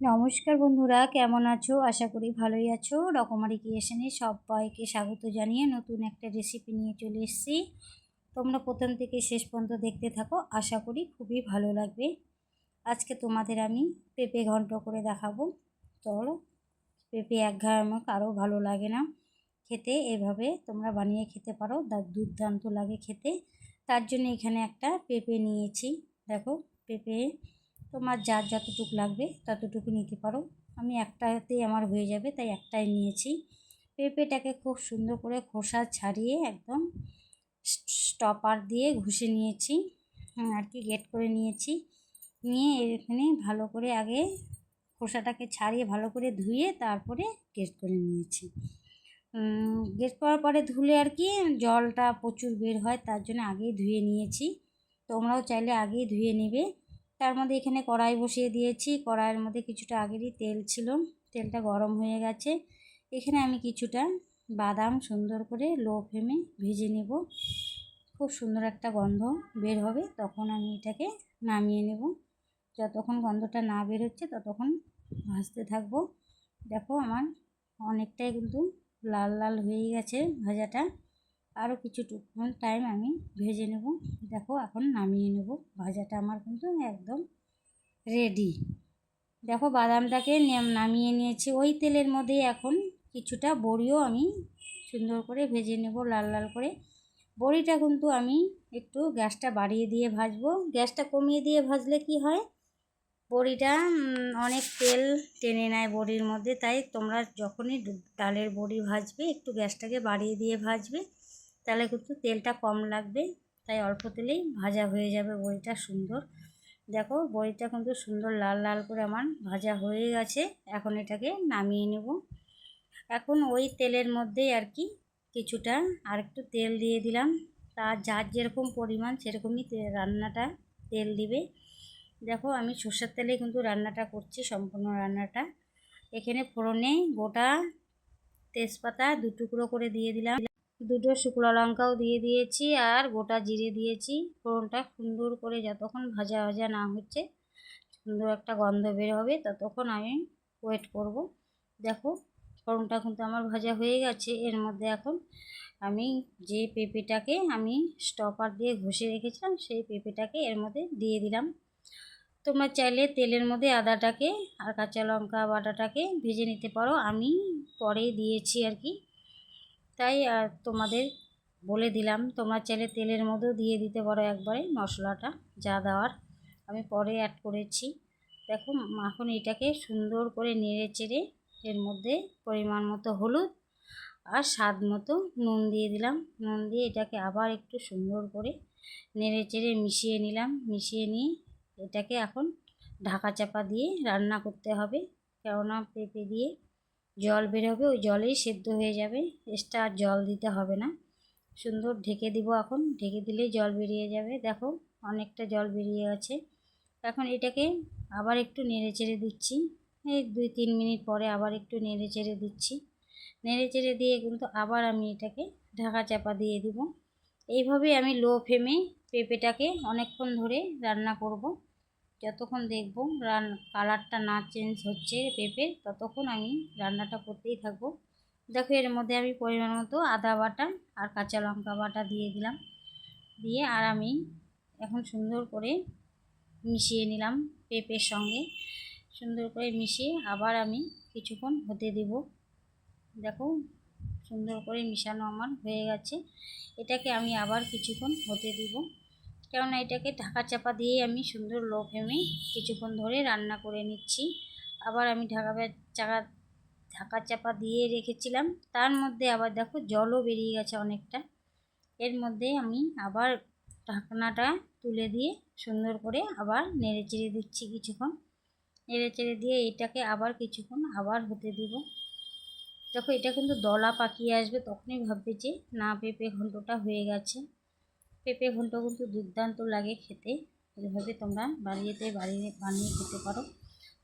নমস্কার বন্ধুরা, কেমন আছো? আশা করি ভালোই আছো। রকমারি ক্রিয়েশনে সবাইকে স্বাগত জানিয়ে নতুন একটা রেসিপি নিয়ে চলে এসেছি। তোমরা প্রথম থেকে শেষ পর্যন্ত দেখতে থাকো, আশা করি খুবই ভালো লাগবে। আজকে তোমাদের আমি পেঁপে ঘন্ট করে দেখাবো। চলো, পেঁপে এক ঘাম কারও ভালো লাগে না। খেতে এভাবে তোমরা বানিয়ে খেতে পারো দুর্দান্ত লাগে খেতে। তার জন্য এখানে একটা পেঁপে নিয়েছি। দেখো, পেঁপে তোমার যার যতটুকু লাগবে ততটুকু নিতে পারো। আমি একটাতেই আমার হয়ে যাবে, তাই একটাই নিয়েছি। পেঁপেটাকে খুব সুন্দর করে খোসা ছাড়িয়ে একদম স্টপার দিয়ে ঘষে নিয়েছি আর কি গেট করে নিয়েছি। নিয়ে এখানে ভালো করে আগে খোসাটাকে ছাড়িয়ে ভালো করে ধুয়ে তারপরে গেট করে নিয়েছি। গেট করার পরে ধুলে আর কি জলটা প্রচুর বের হয়, তার জন্য আগেই ধুয়ে নিয়েছি। তোমরাও চাইলে আগেই ধুয়ে নেবে। তার মধ্যে এখানে কড়াই বসিয়ে দিয়েছি। কড়াইয়ের মধ্যে কিছুটা আগেরই তেল ছিল। তেলটা গরম হয়ে গেছে। এখানে আমি কিছুটা বাদাম সুন্দর করে লো ফ্লেমে ভেজে নেব। খুব সুন্দর একটা গন্ধ বের হবে। তখন আমি এটাকে নামিয়ে নেব। যতক্ষণ গন্ধটা না বের হচ্ছে ততক্ষণ ভাজতে থাকব। দেখো আমার অনেকটাই কিন্তু লাল লাল হয়ে গেছে ভাজাটা। আরও কিছুটুকুন টাইম আমি ভেজে নেব। দেখো, এখন নামিয়ে নেব। ভাজাটা আমার কিন্তু একদম রেডি দেখো, বাদামটাকে নামিয়ে নিয়েছি। ওই তেলের মধ্যে এখন কিছুটা বড়িও আমি সুন্দর করে ভেজে নেব, লাল লাল করে। বড়িটা কিন্তু আমি একটু গ্যাসটা বাড়িয়ে দিয়ে ভাজবো। গ্যাসটা কমিয়ে দিয়ে ভাজলে কি হয়? বড়িটা অনেক তেল টেনে নেয় বড়ির মধ্যে। তাই তোমরা যখনই ডালের বড়ি ভাজবে, একটু গ্যাসটাকে বাড়িয়ে দিয়ে ভাজবে। তাহলে কিন্তু তেলটা কম লাগবে, তাই অল্প তেলেই ভাজা হয়ে যাবে বড়িটা সুন্দর। দেখো বড়িটা কিন্তু সুন্দর লাল লাল করে আমার ভাজা হয়ে গেছে, এখন এটাকে নামিয়ে নেব। এখন ওই তেলের মধ্যেই আর কি কিছুটা আর একটু তেল দিয়ে দিলাম। তার যার যেরকম পরিমাণ সেরকমই রান্নাটা তেল দিবে। দেখো আমি সর্ষের তেলে কিন্তু রান্নাটা করছি, সম্পূর্ণ রান্নাটা। এখানে ফোড়নে গোটা তেজপাতা দু টুকরো করে দিয়ে দিলাম। দুটো শুকনো লঙ্কাও দিয়ে দিয়েছি আর গোটা জিরে দিয়েছি। ফোড়নটা সুন্দর করে যতক্ষণ ভাজা ভাজা না হচ্ছে, সুন্দর একটা গন্ধ বের হবে, ততক্ষণ আমি ওয়েট করব। দেখো, ফোড়নটা কিন্তু আমার ভাজা হয়ে গেছে। এর মধ্যে এখন আমি যে পেঁপেটাকে আমি স্টপার দিয়ে ঘষে রেখেছিলাম, সেই পেঁপেটাকে এর মধ্যে দিয়ে দিলাম। তোমরা চাইলে তেলের মধ্যে আদাটাকে আর কাঁচা লঙ্কা বাটাটাকে ভেজে নিতে পারো। আমি পরে দিয়েছি আর কি। তাই আর তোমাদের বলে দিলাম, তোমরা চাইলে তেলের মধ্যেও দিয়ে দিতে পারো একবারে মশলাটা, যা দেওয়ার। আমি পরে অ্যাড করেছি। দেখো, এখন এটাকে সুন্দর করে নেড়ে চেড়ে এর মধ্যে পরিমাণ মতো হলুদ আর স্বাদ মতো নুন দিয়ে দিলাম। নুন দিয়ে এটাকে আবার একটু সুন্দর করে নেড়ে চেড়ে মিশিয়ে নিলাম। মিশিয়ে নিয়ে এটাকে এখন ঢাকা চাপা দিয়ে রান্না করতে হবে। কেননা পেঁপে দিয়ে জল বেরোবে, ওই জলেই সেদ্ধ হয়ে যাবে। এক্সট্রা আর জল দিতে হবে না। সুন্দর ঢেকে দিব এখন। ঢেকে দিলেই জল বেরিয়ে যাবে। দেখো, অনেকটা জল বেরিয়ে গেছে এখন এটাকে আবার একটু নেড়ে চেড়ে দিচ্ছি। এই দুই তিন মিনিট পরে আবার একটু নেড়ে চেড়ে দিচ্ছি। নেড়ে চেড়ে দিয়ে কিন্তু আবার আমি এটাকে ঢাকা চাপা দিয়ে দিব। এইভাবে আমি লো ফ্লেমে পেঁপেটাকে অনেকক্ষণ ধরে রান্না করব। যতক্ষণ দেখব রান কালারটা না চেঞ্জ হচ্ছে পেঁপের ততক্ষণ আমি রান্নাটা করতেই থাকব। দেখো এর মধ্যে আমি পরিমাণ মতো আদা বাটা আর কাঁচা লঙ্কা বাটা দিয়ে দিলাম। দিয়ে আর আমি এখন সুন্দর করে মিশিয়ে নিলাম পেঁপের সঙ্গে। সুন্দর করে মিশিয়ে আবার আমি কিছুক্ষণ হতে দেব। দেখো সুন্দর করে মিশানো আমার হয়ে গেছে। এটাকে আমি আবার কিছুক্ষণ হতে দিব। কেননা এটাকে ঢাকা চাপা দিয়ে আমি সুন্দর লো ফ্লেমে কিছুক্ষণ ধরে রান্না করে নিচ্ছি। আবার আমি ঢাকা চাকা, ঢাকা চাপা দিয়ে রেখেছিলাম। তার মধ্যে আবার দেখো জলও বেরিয়ে গেছে অনেকটা। এর মধ্যে আমি আবার ঢাকনাটা তুলে দিয়ে সুন্দর করে আবার নেড়ে চেড়ে দিচ্ছি কিছুক্ষণ। নেড়ে চেড়ে দিয়ে এটাকে আবার কিছুক্ষণ আবার হতে দিব। দেখো এটা কিন্তু দলা পাকিয়ে আসবে, তখনই ভাববে যে না পেঁপে ঘন্টটা হয়ে গেছে। পেঁপে ঘন্ট কিন্তু দুর্দান্ত লাগে খেতে। এভাবে তোমরা বাড়িতে বাড়িয়ে বানিয়ে খেতে পারো।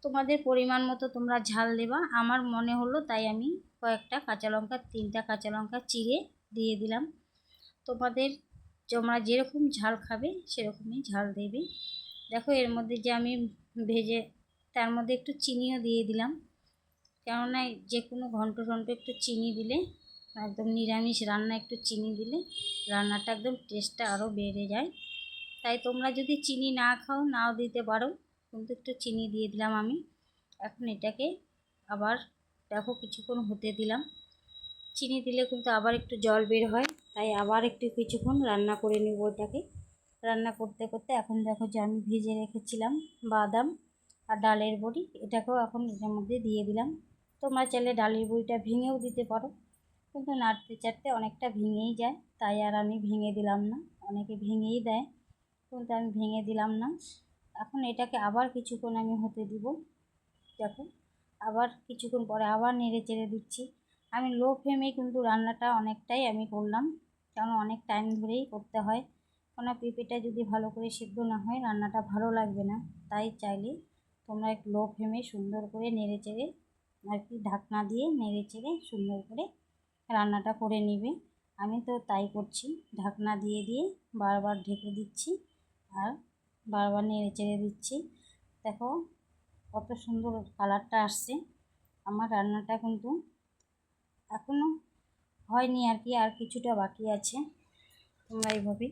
তোমাদের পরিমাণ মতো তোমরা ঝাল দেবা। আমার মনে হলো তাই আমি কয়েকটা কাঁচা লঙ্কা, তিনটা কাঁচা লঙ্কা চিড়ে দিয়ে দিলাম। তোমাদের তোমরা যেরকম ঝাল খাবে সেরকমই ঝাল দেবে। দেখো এর মধ্যে যে আমি ভেজে, তার মধ্যে একটু চিনিও দিয়ে দিলাম। কেননা যে কোনো ঘন্ট টন্ট একটু চিনি দিলে একদম নিরামিষ রান্না, একটু চিনি দিলে রান্নাটা একদম টেস্টটা আরও বেড়ে যায়। তাই তোমরা যদি চিনি না খাও, নাও দিতে পারো। কিন্তু একটু চিনি দিয়ে দিলাম আমি। এখন এটাকে আবার দেখো কিছুক্ষণ হতে দিলাম। চিনি দিলে কিন্তু আবার একটু জল বের হয়। তাই আবার একটু কিছুক্ষণ রান্না করে নেব ওটাকে রান্না করতে করতে এখন দেখো যে আমি ভেজে রেখেছিলাম বাদাম আর ডালের বড়ি। এটাকেও এখন এটার মধ্যে দিয়ে দিলাম। তোমরা চাইলে ডালের বড়িটা ভেঙেও দিতে পারো। কিন্তু নাড়তে চাড়তে অনেকটা ভেঙেই যায়, তাই আর আমি ভেঙে দিলাম না। অনেকে ভেঙেই দেয়, কিন্তু আমি ভেঙে দিলাম না। এখন এটাকে আবার কিছুক্ষণ আমি হতে দিব, দেখো। আবার কিছুক্ষণ পরে আবার নেড়ে চেড়ে দিচ্ছি। আমি লো ফ্লেমে কিন্তু রান্নাটা অনেকটাই আমি করলাম, কারণ অনেক টাইম ধরেই করতে হয়। কেন পেঁপেটা যদি ভালো করে সিদ্ধ না হয়, রান্নাটা ভালো লাগবে না। তাই চাইলে তোমরা এক লো ফ্লেমে সুন্দর করে নেড়ে চেড়ে আর কি ঢাকনা দিয়ে নেড়ে চেড়ে সুন্দর করে রান্নাটা করে নেবে। আমি তো তাই করছি। ঢাকনা দিয়ে দিয়ে বারবার ঢেকে দিচ্ছি আর বারবার নেড়ে চেড়ে দিচ্ছি। দেখো কত সুন্দর কালারটা আসছে। আমার রান্নাটা কিন্তু এখনও হয়নি আর কি, আর কিছুটা বাকি আছে। তোমরা এইভাবে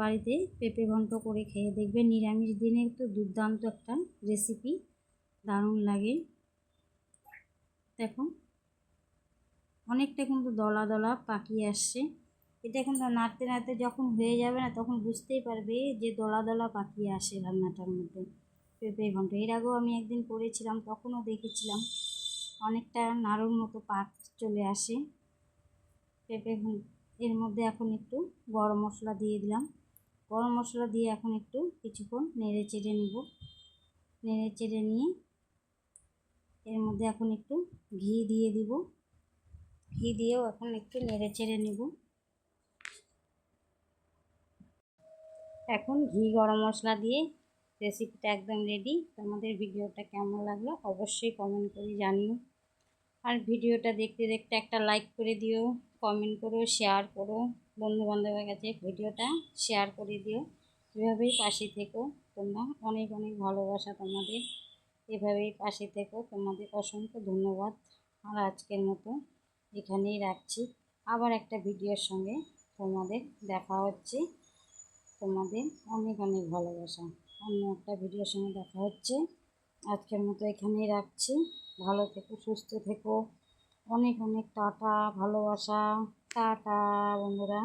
বাড়িতে পেঁপে ঘন্ট করে খেয়ে দেখবে। নিরামিষ দিনের তো দুর্দান্ত একটা রেসিপি দারুণ লাগে। দেখো অনেকটা কিন্তু দলা দলা পাকিয়ে আসছে। এটা কিন্তু নাড়তে নাড়তে যখন হয়ে যাবে না, তখন বুঝতেই পারবে যে দলা দলা পাকিয়ে আসে রান্নাটার মধ্যে। পেঁপে ঘন্ট। এর আগেও আমি একদিন করেছিলাম, তখনও দেখেছিলাম। অনেকটা নাড়ুর মতো পাক চলে আসে। পেঁপে এর মধ্যে এখন একটু গরম মশলা দিয়ে দিলাম। গরম মশলা দিয়ে এখন একটু কিছুক্ষণ নেড়ে চেড়ে নেব। নেড়ে চেড়ে নিয়ে এর মধ্যে এখন একটু ঘি দিয়ে দিব। ঘি দিয়েও এখন একটু নেড়ে চেড়ে নেব। এখন ঘি গরম মশলা দিয়ে রেসিপিটা একদম রেডি তোমাদের ভিডিওটা কেমন লাগল অবশ্যই কমেন্ট করে জানিও। আর ভিডিওটা দেখতে দেখতে একটা লাইক করে দিও কমেন্ট করো শেয়ার করো। বন্ধু বান্ধবের কাছে ভিডিওটা শেয়ার করে দিও। এভাবেই পাশে থেকো। তোমরা অনেক অনেক ভালোবাসা তোমাদের। এভাবেই পাশে থেকো। তোমাদের অসংখ্য ধন্যবাদ। আর আজকের মতো এখানেই রাখছি। আবার একটা ভিডিওর সঙ্গে তোমাদের দেখা হচ্ছে। তোমাদের অনেক অনেক ভালোবাসা। অন্য একটা ভিডিওর সঙ্গে দেখা হচ্ছে। আজকের মতো এখানেই রাখছি। ভালো থেকো, সুস্থ থেকো। অনেক অনেক টাটা, ভালোবাসা। টাটা, বন্ধুরা।